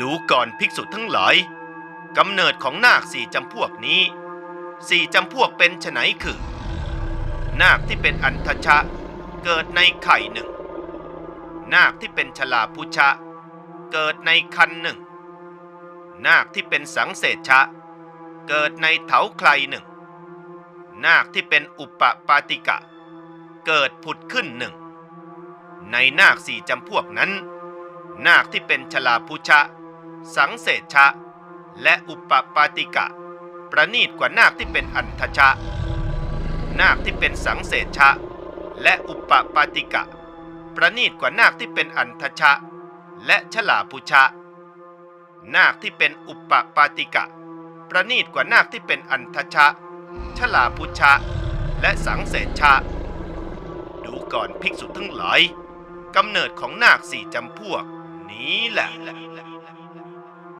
ดูก่อนภิกษุทั้งหลายกำเนิดของนาคสี่จำพวกนี้สี่จำพวกเป็นไฉนคือ นาคที่เป็นอันทชะ เกิดในไข่หนึ่ง นาคที่เป็นชลาพุชะ เกิดในคันหนึ่ง นาคที่เป็นสังเสชะ เกิดในเถาใครหนึ่ง นาคที่เป็นอุปปาติกะ เกิดผุดขึ้นหนึ่ง ในนาคสี่จำพวกนั้น นาคที่เป็นชลาพุชะ สังเสชะ และอุปปาติกะ ประณีตกว่านาคที่เป็นอันทชะ นาคที่เป็นสังเสชะ และอุปปาติกะ ประณีตกว่านาคที่เป็นอันทชะ และฉลาพุชะ นาคที่เป็นอุปปาติกะ ประณีตกว่านาคที่เป็นอันทชะ ฉลาพุชะ และสังเสชะ ดูก่อนภิกษุทั้งหลายกำเนิดของนาคสี่จำพวกนี้แหละ